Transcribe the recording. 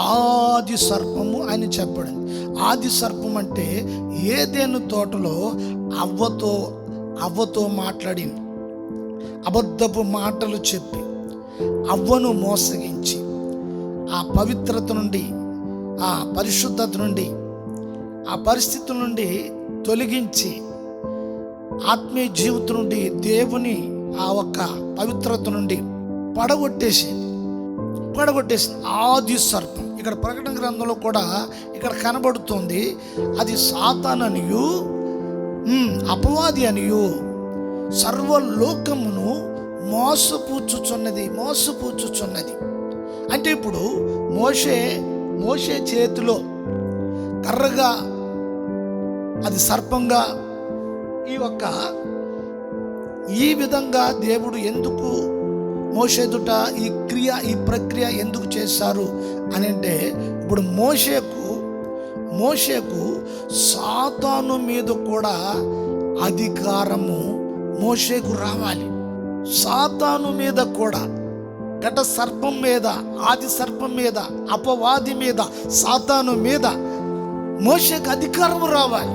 ఆది సర్పము అని చెప్పడం. ఆది సర్పం అంటే ఏదేను తోటలో అవ్వతో అవ్వతో మాట్లాడి. అబద్ధపు మాటలు చెప్పి అవ్వను మోసగించి ఆ పవిత్రత నుండి ఆ పరిశుద్ధత నుండి ఆ పరిస్థితి నుండి తొలగించి ఆత్మీయ జీవితం నుండి దేవుని ఆ ఒక్క పవిత్రత నుండి పడగొట్టేసింది. పడగొట్టేసింది. ఆది సర్పం. ఇక్కడ ప్రకటన గ్రంథంలో కూడా ఇక్కడ కనబడుతుంది. అది సాతాన్ అనియు అపవాది అనియు సర్వలోకమును మోసపూచుచున్నది మోసపూచుచున్నది. అంటే ఇప్పుడు మోషే మోషే చేతిలో కర్రగా అది సర్పంగా ఈ యొక్క ఈ విధంగా దేవుడు ఎందుకు మోషేదుట ఈ క్రియ ఈ ప్రక్రియ ఎందుకు చేశారు అని అంటే ఇప్పుడు మోషేకు మోషేకు సాతాను మీద కూడా అధికారము మోషేకు రావాలి. సాతాను మీద కూడా ఘట సర్పం మీద ఆది సర్పం మీద అపవాది మీద సాతాను మీద మోషేకు అధికారం రావాలి.